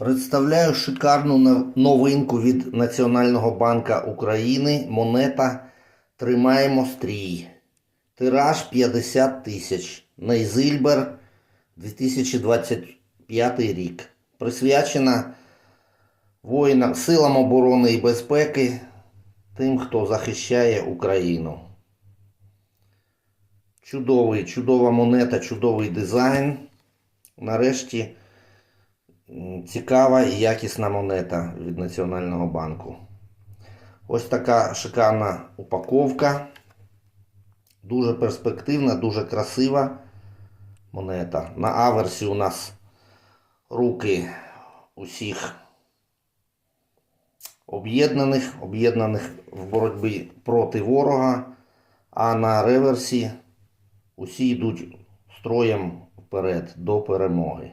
Представляю шикарну новинку від Національного банка України. Монета Тримаємо стрій. Тираж 50 тисяч. Нейзильбер 2025 рік. Присвячена воїнам, силам оборони і безпеки, тим, хто захищає Україну. Чудовий, чудова монета, чудовий дизайн. Нарешті цікава і якісна монета від Національного банку. Ось така шикарна упаковка. Дуже перспективна, дуже красива монета. На аверсі у нас руки усіх об'єднаних, об'єднаних в боротьбі проти ворога, а на реверсі усі йдуть строєм вперед до перемоги.